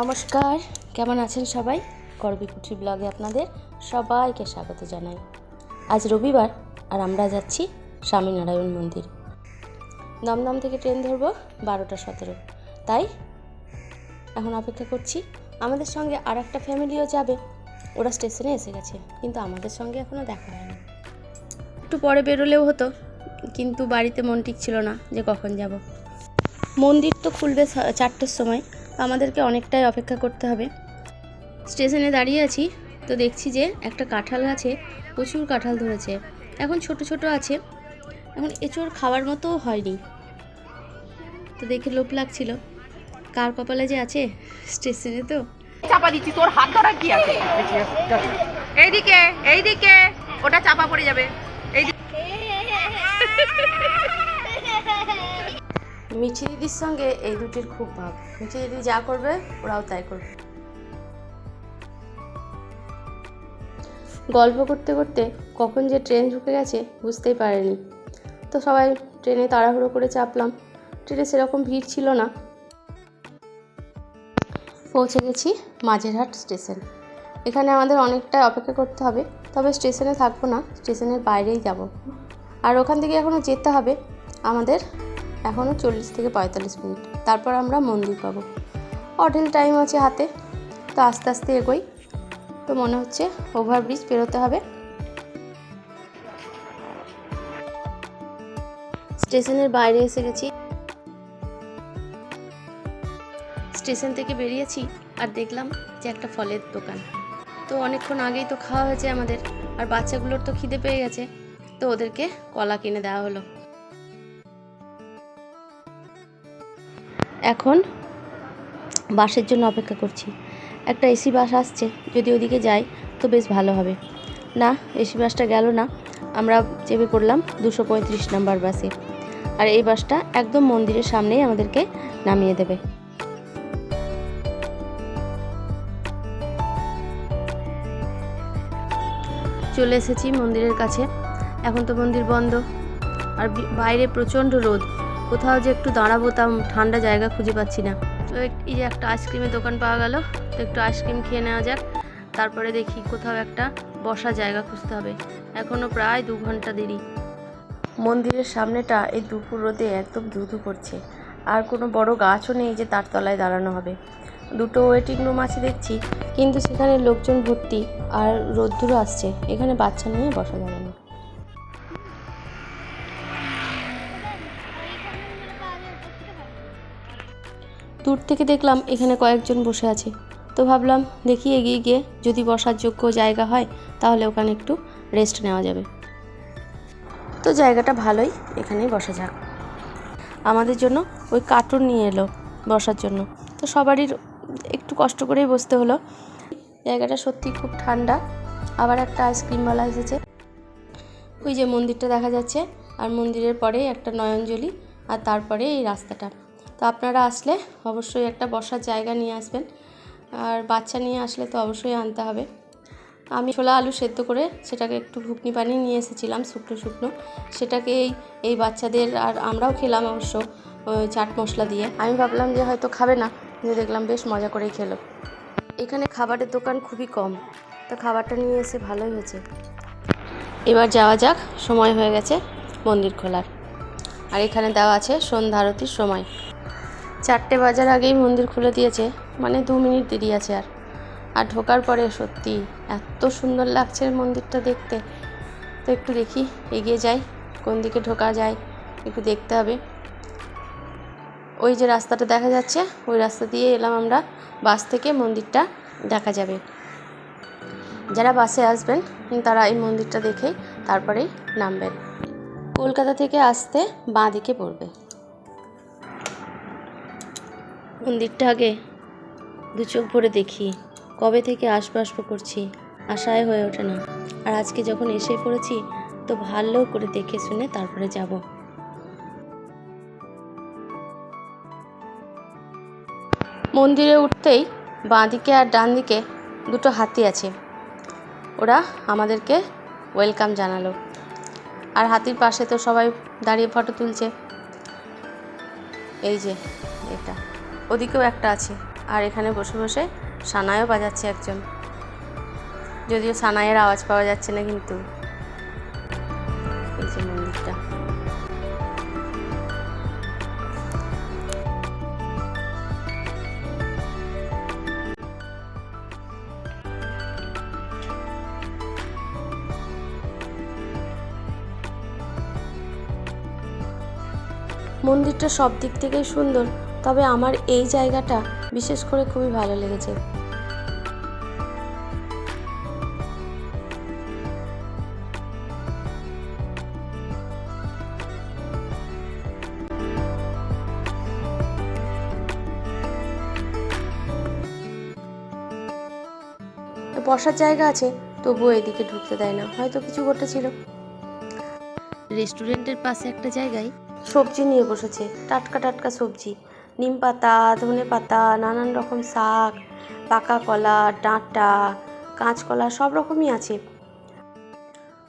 নমস্কার, কেমন আছেন সবাই? করবিকুঠি ব্লগে আপনাদের সবাইকে স্বাগত জানাই। আজ রবিবার আর আমরা যাচ্ছি স্বামীনারায়ণ মন্দির। দমদম থেকে ট্রেন ধরবো বারোটা সতেরো। তাই এখন অপেক্ষা করছি, আমাদের সঙ্গে আর একটা ফ্যামিলিও যাবে। ওরা স্টেশনে এসে গেছে, কিন্তু আমাদের সঙ্গে এখনও দেখা হয়নি। একটু পরে বেরোলেও হতো, কিন্তু বাড়িতে মন ঠিক ছিল না যে কখন যাব। মন্দির তো খুলবে চারটের সময়। আমাদেরকে অনেকটাই অপেক্ষা করতে হবে। স্টেশনে দাঁড়িয়ে আছি তো দেখছি যে একটা কাঁঠাল গাছে প্রচুর কাঁঠাল ধরেছে। এখন ছোট ছোট আছে। এখন এঁচোড় খাওয়ার মতো হয়নি। তো দেখে লোভ লাগছিল। কার কপালে যে আছে? স্টেশনে তো। চাপা দিচ্ছি তোর হাত ধরা কি আছে? এইদিকে এইদিকে। ওটা চাপা পড়ে যাবে। মিঠি দিদির সঙ্গে এই দুটির খুব ভাব মিঠি দিদি যা করবে, ওরাও তাই করবে। গল্প করতে করতে কখন যে ট্রেন ঢুকে গেছে, বুঝতেই পারেনি। তো সবাই ট্রেনে তাড়াহুড়ো করে চাপলাম। ট্রেনে সেরকম ভিড় ছিল না। পৌঁছে গেছি মাঝেরহাট স্টেশন। এখানে আমাদের অনেকটাই অপেক্ষা করতে হবে, তবে স্টেশনে থাকব না, স্টেশনের বাইরেই যাব। আর ওখান থেকে এখনও যেতে হবে আমাদের এখনও চল্লিশ থেকে পঁয়তাল্লিশ মিনিট। তারপর আমরা মন্দির পাবো। অঢেল টাইম আছে হাতে। তো আস্তে আস্তে এগোই। তো মনে হচ্ছে ওভারব্রিজ পেরোতে হবে। স্টেশনের বাইরে এসে গেছি। স্টেশন থেকে বেরিয়েছি আর দেখলাম যে একটা ফলের দোকান। তো অনেকক্ষণ আগেই তো খাওয়া হয়েছে আমাদের। আর বাচ্চাগুলোর তো খিদে পেয়ে গেছে। তো ওদেরকে কলা কিনে দেওয়া হলো। এখন বাসের জন্য অপেক্ষা করছি। একটা এসি বাস আসছে, যদি ওদিকে যাই তো বেশ ভালো হবে। না, এসি বাসটা গেল না। আমরা চেপে পড়লাম দুশো পঁয়ত্রিশ নাম্বার বাসে। আর এই বাসটা একদম মন্দিরের সামনেই আমাদেরকে নামিয়ে দেবে। চলে এসেছি মন্দিরের কাছে। এখন তো মন্দির বন্ধ। আর বাইরে প্রচণ্ড রোদ। কোথাও যে একটু দাঁড়াবো তা ঠান্ডা জায়গা খুঁজে পাচ্ছি না। তো এই যে একটা আইসক্রিমের দোকান পাওয়া গেল, তো একটু আইসক্রিম খেয়ে নেওয়া যাক। তারপরে দেখি কোথাও একটা বসার জায়গা খুঁজতে হবে। এখনও প্রায় দু ঘণ্টা দেরি। মন্দিরের সামনেটা এই দুপুর রোদে একদম ধুধু করছে। আর কোনো বড় গাছও নেই যে তার তলায় দাঁড়ানো হবে। দুটো ওয়েটিং রুম আছে দেখছি, কিন্তু সেখানে লোকজন ভর্তি আর রোদ্দুরও আসছে। এখানে বাচ্চা নিয়ে বসা যাবে না। দূর থেকে দেখলাম এখানে কয়েকজন বসে আছে। তো ভাবলাম, দেখি এগিয়ে গিয়ে যদি বসার যোগ্য জায়গা হয়, তাহলে ওখানে একটু রেস্ট নেওয়া যাবে। তো জায়গাটা ভালোই এখানেই বসা যাক। আমাদের জন্য ওই কার্টুন নিয়ে এলো বসার জন্য। তো সবারই একটু কষ্ট করেই বসতে হলো। জায়গাটা সত্যি খুব ঠান্ডা। আবার একটা আইসক্রিমওয়ালা এসেছে। ওই যে মন্দিরটা দেখা যাচ্ছে, আর মন্দিরের পরেই একটা নয়নজলি, আর তারপরে এই রাস্তাটা। তো আপনারা আসলে অবশ্যই একটা বসার জায়গা নিয়ে আসবেন। আর বাচ্চা নিয়ে আসলে তো অবশ্যই আনতে হবে। আমি ছোলা আলু সেদ্ধ করে সেটাকে একটু ঘুগনি পানি নিয়ে এসেছিলাম শুকনো শুকনো। সেটাকে এই এই বাচ্চাদের আর আমরাও খেলাম অবশ্য চাট মশলা দিয়ে। আমি ভাবলাম যে হয়তো খাবে না কিন্তু দেখলাম বেশ মজা করেই খেলো। এখানে খাবারের দোকান খুবই কম, তো খাবারটা নিয়ে এসে ভালোই হয়েছে। এবার যাওয়া যাক, সময় হয়ে গেছে মন্দির খোলার। আর এখানে দেওয়া আছে সন্ধ্যা আরতির সময়। চারটে বাজার আগেই মন্দির খুলে দিয়েছে। মানে দু মিনিট দেরি আছে আর। আর ঢোকার পরে সত্যি এত সুন্দর লাগছে মন্দিরটা দেখতে। তো একটু দেখি, এগিয়ে যাই, কোন দিকে ঢোকা যায়, একটু দেখতে হবে। ওই যে রাস্তাটা দেখা যাচ্ছে, ওই রাস্তা দিয়ে এলাম আমরা, বাস থেকে মন্দিরটা দেখা যাবে। যারা বাসে আসবেন, তারা এই মন্দিরটা দেখেই তারপরেই নামবেন। কলকাতা থেকে আসতে বাঁ দিকে পড়বে। মন্দিরটা আগে? দু চোখ ভরে দেখি। কবে থেকে আসব করছি আশায় হয়ে ওঠে না। আর আজকে যখন এসে পড়েছি, তো ভালো করে দেখে শুনে তারপরে যাব। মন্দিরে উঠতেই বাঁ দিকে আর ডান দিকে দুটো হাতি আছে। ওরা আমাদেরকে ওয়েলকাম জানালো। আর হাতির পাশে তো সবাই দাঁড়িয়ে ফটো তুলছে। এই যে, এটা। ওদিকেও একটা আছে। আর এখানে বসে বসে সানাইও বাজাচ্ছে একজন। যদিও সানাইয়ের আওয়াজ পাওয়া যাচ্ছে না কিন্তু। মন্দিরটা। মন্দিরটা সব দিক থেকেই সুন্দর। তবে আমার এই জায়গাটা বিশেষ করে খুবই ভালো লেগেছে। বসার জায়গা আছে তবুও এদিকে ঢুকতে দেয় না হয়তো কিছু ঘটেছিল। রেস্টুরেন্টের পাশে একটা জায়গায় সবজি নিয়ে বসেছে টাটকা টাটকা সবজি। নিম পাতা, ধনে পাতা, নানান রকম শাক, পাকা কলা, ডাঁটা কাঁচকলা সব রকমই আছে।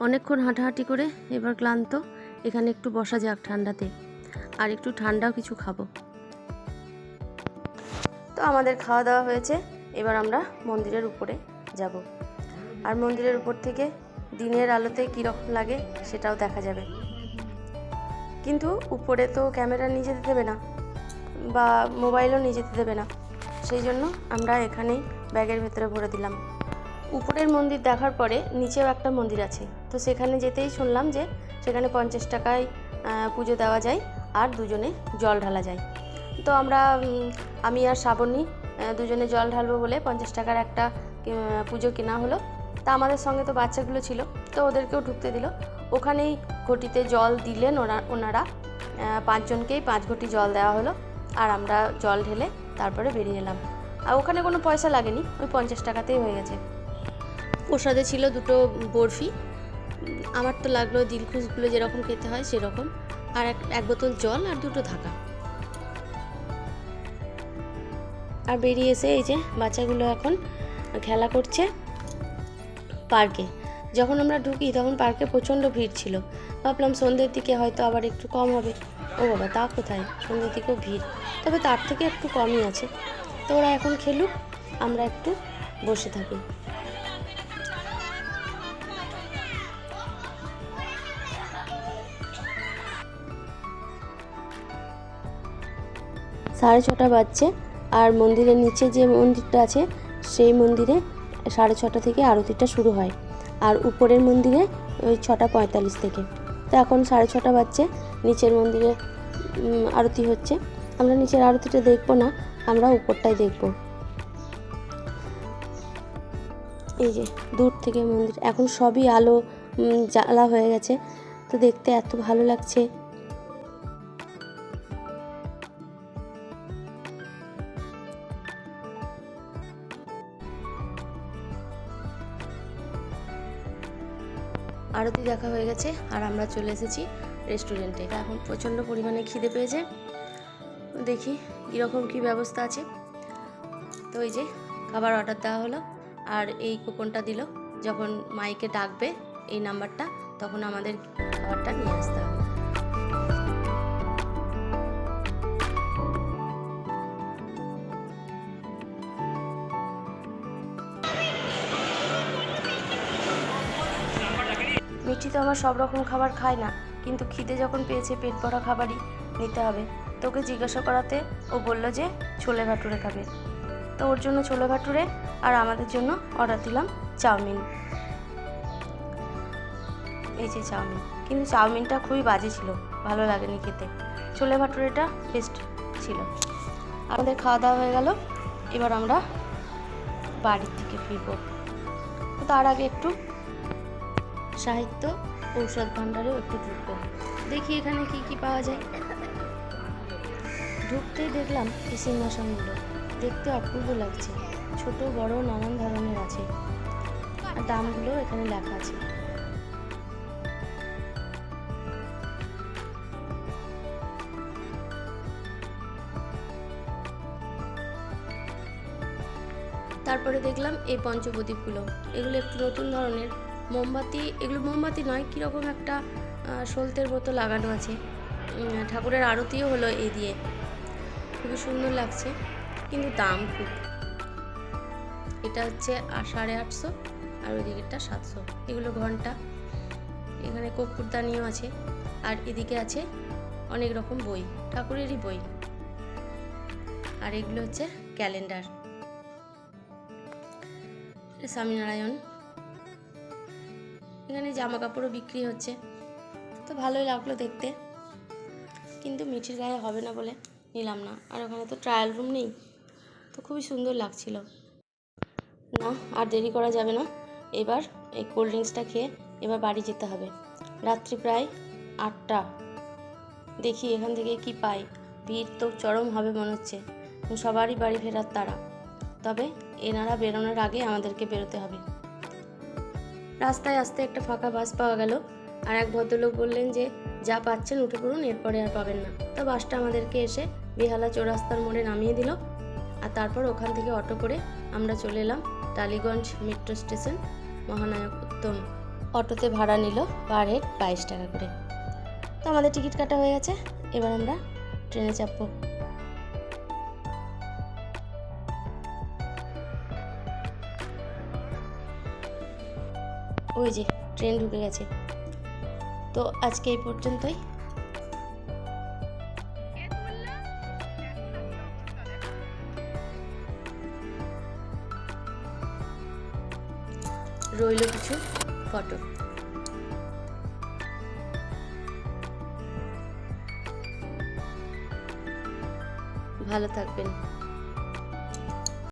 অনেকক্ষণ হাঁটাহাঁটি করে এবার ক্লান্ত, এখানে একটু বসা যাক ঠান্ডাতে। আর একটু ঠান্ডাও কিছু খাব। তো আমাদের খাওয়া দাওয়া হয়েছে, এবার আমরা মন্দিরের উপরে যাব। আর মন্দিরের উপর থেকে দিনের আলোতে কীরকম লাগে সেটাও দেখা যাবে। কিন্তু উপরে তো ক্যামেরা নিয়ে যেতে দেবে না। বা মোবাইলও নিয়ে যেতে দেবে না। সেই জন্য আমরা এখানেই ব্যাগের ভেতরে ভরে দিলাম। উপরের মন্দির দেখার পরে নিচেও একটা মন্দির আছে। তো সেখানে যেতেই শুনলাম যে সেখানে পঞ্চাশ টাকায় পুজো দেওয়া যায় আর দুজনে জল ঢালা যায়। তো আমরা আমি আর শ্রাবণী দুজনে জল ঢালবো বলে পঞ্চাশ টাকার একটা পুজো কেনা হলো। তা আমাদের সঙ্গে তো বাচ্চাগুলো ছিল, তো ওদেরকেও ঢুকতে দিল। ওখানেই ঘটিতে জল দিলেন ওরা, ওনারা পাঁচজনকেই পাঁচ ঘটি জল দেওয়া হলো। আর আমরা জল ঢেলে তারপরে বেরিয়ে এলাম। আর ওখানে কোনো পয়সা লাগেনি, ওই পঞ্চাশ টাকাতেই হয়ে গেছে। প্রসাদে ছিল দুটো বরফি। আমার তো লাগল দিলখুশগুলো যেরকম খেতে হয় সেরকম। আর এক এক বোতল জল আর দুটো ধাকা। আর বেরিয়ে এসে এই যে বাচ্চাগুলো এখন খেলা করছে পার্কে। যখন আমরা ঢুকি তখন পার্কে প্রচণ্ড ভিড় ছিল। ভাবলাম সন্ধ্যের দিকে হয়তো আবার একটু কম হবে। ও বাবা, তা কোথায়? সন্ধ্যের দিকেও ভিড়। তবে তার থেকে একটু কমই আছে। তো ওরা এখন খেলুক, আমরা একটু বসে থাকি। সাড়ে ছটা বাজছে, আর মন্দিরের নিচে যে মন্দিরটা আছে, সেই মন্দিরে সাড়ে ছটা থেকে আরতিটা শুরু হয়। আর উপরের মন্দিরে ওই ছটা পঁয়তাল্লিশ থেকে। তো এখন সাড়ে ছটা বাজছে নিচের মন্দিরে আরতি হচ্ছে। আমরা নিচের আরতিটা দেখব না, আমরা উপরটাই দেখব। এই যে, দূর থেকে মন্দির। এখন সবই আলো জ্বালা হয়ে গেছে। তো দেখতে এত ভালো লাগছে। আরতি দেখা হয়ে গেছে, আর আমরা চলে এসেছি রেস্টুরেন্টে এখন প্রচণ্ড পরিমাণে খিদে পেয়েছে। দেখি কীরকম কী ব্যবস্থা আছে। তো এই যে খাবার অর্ডার দেওয়া হলো আর এই কুপনটা দিল। যখন মাইকে ডাকবে এই নাম্বারটা, তখন আমাদের খাবারটা নিয়ে আসতে হবে। মিষ্টি তো আমার সব রকম খাবার খায় না। কিন্তু খিদে যখন পেয়েছে পেট ভরা খাবারই নিতে হবে। তোকে জিজ্ঞাসা করাতে ও বলল যে ছোলে ভাটুরে খাবে। তো ওর জন্য ছোলে ভাটুরে আর আমাদের জন্য অর্ডার দিলাম চাউমিন। এই যে চাউমিন। কিন্তু চাউমিনটা খুবই বাজে ছিল, ভালো লাগেনি খেতে। ছোলে ভাটুরেটা বেস্ট ছিল। আমাদের খাওয়া দাওয়া হয়ে গেল। এবার আমরা বাড়ির থেকে ফিরবো। তার আগে একটু সাহিত্য ঔষধ ভাণ্ডারেও একটু ঢুকবো। দেখি এখানে কি কি পাওয়া যায়। ঢুকতেই দেখলাম এই সিংহাসনগুলো দেখতে অপূর্ব লাগছে। ছোট, বড়, নানান ধরনের আছে। আর দামগুলো এখানে লেখা আছে। তারপরে দেখলাম এই পঞ্চপ্রদীপগুলো। এগুলো একটু নতুন ধরনের। মোমবাতি, এগুলো মোমবাতি নয়, কীরকম একটা সলতের মতো লাগানো আছে। ঠাকুরের আরতিও হলো এই দিয়ে। খুবই সুন্দর লাগছে, কিন্তু দাম খুব। এটা হচ্ছে সাড়ে আটশো, আর ওই দিকেরটা সাতশো। এগুলো ঘণ্টা। এখানে কর্পূরদানিও আছে, আর এদিকে আছে অনেক রকম বই, ঠাকুরেরই বই। আর এগুলো হচ্ছে ক্যালেন্ডার। স্বামীনারায়ণ। এখানে জামা কাপড়ও বিক্রি হচ্ছে। তো ভালোই লাগল দেখতে। কিন্তু মিঠির গায়ে হবে না বলে নিলাম না। আর ওখানে তো ট্রায়াল রুম নেই। তো খুবই সুন্দর লাগছিল। না, আর দেরি করা যাবে না। এবার এই কোল্ড ড্রিঙ্কসটা খেয়ে এবার বাড়ি যেতে হবে। রাত্রি প্রায় আটটা। দেখি এখান থেকে কি পাই। ভিড় তো চরম হবে মনে হচ্ছে। সবারই বাড়ি ফেরার তারা তবে এনারা বেরোনোর আগে আমাদেরকে বেরোতে হবে। রাস্তায় আসতে একটা ফাঁকা বাস পাওয়া গেল। আর এক ভদ্রলোক বললেন যে, যা পাচ্ছেন উঠে পড়ুন, এরপরে আর পাবেন না। তো বাসটা আমাদেরকে এসে বেহালা চৌরাস্তার মোড়ে নামিয়ে দিল। আর তারপর ওখান থেকে অটো করে আমরা চলে এলাম টালিগঞ্জ মেট্রো স্টেশন মহানায়ক উত্তম। অটোতে ভাড়া নিল পার হেড বাইশ টাকা করে। তো আমাদের টিকিট কাটা হয়ে গেছে। এবার আমরা ট্রেনে চাপবো। ওই যে ট্রেন ঢুকে গেছে। তো আজকে এই পর্যন্তই। রইল কিছু ফটো। ভালো থাকবেন।